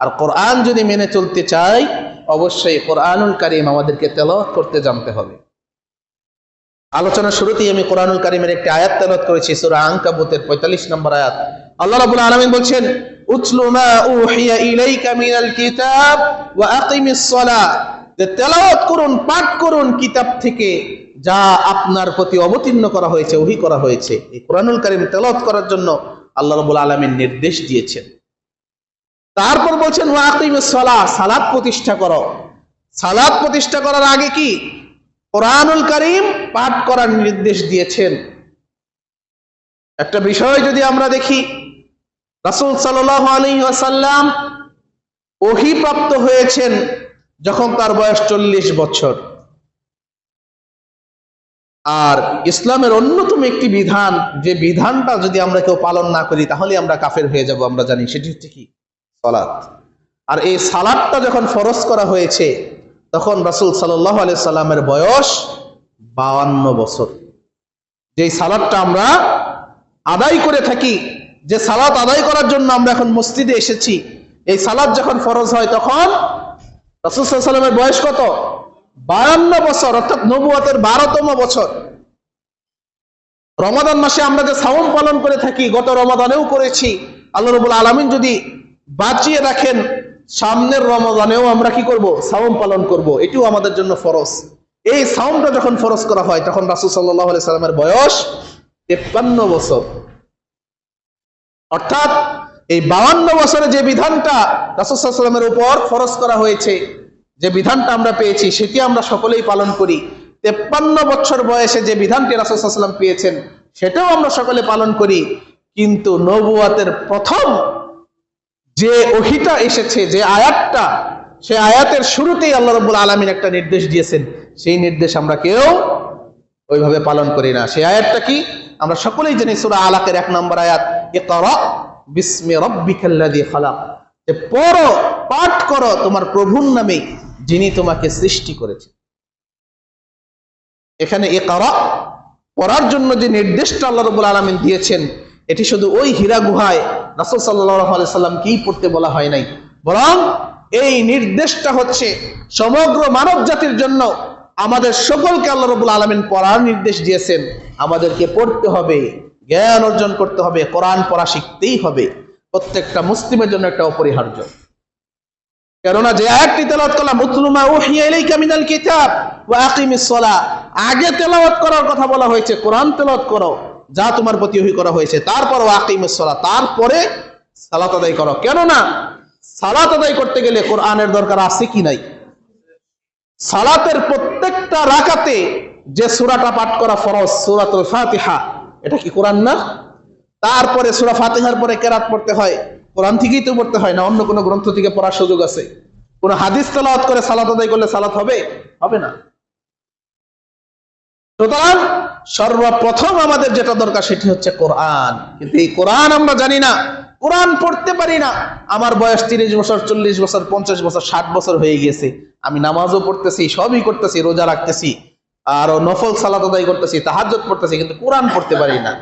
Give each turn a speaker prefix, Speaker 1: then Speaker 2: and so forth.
Speaker 1: আর কোরআন যদি মেনে চলতে চাই, অবশ্যই কোরআনুল কারিম আমাদেরকে তেলাওয়াত করতে জানতে হবে। আলোচনার শুরুতেই আমি কোরআনুল কারিমের একটি আয়াত তেলাওয়াত করেছি, সূরা আনকাবুতের 45 নম্বর আয়াত। আল্লাহ রাব্বুল আলামিন বলছেন, উতলু মা উহিয়া ইলাইকা মিনাল কিতাব ওয়া আকিমিস সালাহ। যে তেলাওয়াত করুন, পাঠ করুন, কিতাব থেকে যা আপনার প্রতি অবতীর্ণ করা হয়েছে, ওহি করা হয়েছে। এই কোরআনুল কারিম তেলাওয়াত করার জন্য আল্লাহ রাব্বুল আলামিন নির্দেশ দিয়েছেন। তারপর বলছেন সালাত প্রতিষ্ঠা করো। সালাত প্রতিষ্ঠা করার আগে কি? কোরআনুল কারিম পাঠ করার নির্দেশ দিয়েছেন। একটা বিষয় যদি আমরা দেখি, রাসূল ওয়াসাল্লাম ওহী হয়েছেন যখন তার বয়স চল্লিশ বছর। আর ইসলামের অন্যতম একটি বিধান, যে বিধানটা যদি আমরা কেউ পালন না করি, তাহলে আমরা কাফের হয়ে যাব, আমরা জানি। সেটি হচ্ছে কি? সালাত। আর এই সালাদটা যখন ফরজ করা হয়েছে, তখন রাসূল সাল্লাহ আলি সাল্লামের বয়স বাউান্ন বছর। যেই সালাদটা আমরা আদায় করে থাকি, যে সালাত আদায় করার জন্য আমরা এখন মসজিদে এসেছি, এই সালাদ যখন ফরজ হয় তখন রাসূল সাল্লামের বয়স কত? বায়ান্ন বছর, অর্থাৎ নবুয়াতের বারোতম বছর। রমাদান মাসে আমরা যে সাওম পালন করে থাকি, গত রমাদানেও করেছি। আল্লাহ রবুল আলমিন যদি বাঁচিয়ে রাখেন, সামনের রমাদানেও আমরা কি করব? সাওম পালন করব। এটিও আমাদের জন্য ফরজ। এই সাওমটা যখন ফরজ করা হয়, তখন রাসুল সাল্লাহ সাল্লামের বয়স তেপ্পান্ন বছর। অর্থাৎ এই বাউান্ন বছরে যে বিধানটা রাসুসাল্লামের উপর ফরজ করা হয়েছে, যে বিধানটা আমরা পেয়েছি, সেটি আমরা সকলেই পালন করি। তেপ্পান্ন বছর বয়সে যে বিধানটি রাসুসাল্লাম পেয়েছেন, সেটাও আমরা সকলে পালন করি। কিন্তু নবুয়াতের প্রথম যে ওহিটা এসেছে, যে আয়াতটা, সে আয়াতের শুরুতেই আল্লাহ রব্বুল আলমিন একটা নির্দেশ দিয়েছেন। সেই নির্দেশ আমরা কেউ ওইভাবে পালন করি না। সেই আয়াতটা কি? আমরা সকলেই জানি সুরা আলাকের এক নম্বর আয়াত, ইকরা বিস্মে রব্বিকাল্লাযী খালাক যে পড়ো, পাঠ করো তোমার প্রভুর নামে, যিনি তোমাকে সৃষ্টি করেছেন। এখানে ইকরা পড়ার জন্য যে নির্দেশটা আল্লাহ রাব্বুল আলামিন দিয়েছেন, এটি শুধু ওই হীরা গুহায় রাসূল সাল্লাল্লাহু আলাইহি সাল্লামকেই পড়তে বলা হয় নাই? বরং এই নির্দেশটা হচ্ছে সমগ্র মানব জাতির জন্য আমাদের সকলকে আল্লাহ রবুল আলমিন পড়ার নির্দেশ দিয়েছেন। আমাদেরকে পড়তে হবে, জ্ঞান অর্জন করতে হবে, কোরআন পড়া শিখতেই হবে। প্রত্যেকটা মুসলিমের জন্য একটা অপরিহার্য। কেননা যে আয়াতটি তেলাওয়াত করলাম মুতলুমা উহিয়া ইলাইকা মিনাল কিতাব ওয়া আকিমিস আগে তেলাওয়াত করার কথা বলা হয়েছে, কোরআন তেলাওয়াত করো। যা তোমার প্রতি ওহী করা হয়েছে তারপর ওয়া আকিমিস তারপরে সালাত আদায় করো। কেননা সালাত আদায় করতে গেলে কোরআনের দরকার আছে কি নাই? সালাতের প্রত্যেকটা রাকাতে যে সুরাটা পাঠ করা ফরজ, সূরাতুল ফাতিহা, এটা কি কোরআন না? তারপরে সুরা ফাতিহার পরে কেরাত পড়তে হয়, কোরআন থেকেই তো পড়তে হয় না, অন্য কোনো গ্রন্থ থেকে পড়ার সুযোগ আছে। কোন হাদিস তেলাওয়াত করে সালাত আদায় করলে সালাত হবে? হবে না। সুতরাং সর্বপ্রথম আমাদের যেটা দরকার সেটি হচ্ছে কোরআন। কিন্তু এই কোরআন আমরা জানি না। কোরআন পড়তে পারি না। আমার বয়স তিরিশ বছর, চল্লিশ বছর, পঞ্চাশ বছর, ষাট বছর হয়ে গেছে আমি নামাজও পড়তেছি, সবই করতেছি, রোজা রাখতেছি, আর নফল সালাত করতেছি তাহাজত পড়তেছি, কিন্তু কোরআন পড়তে পারি না।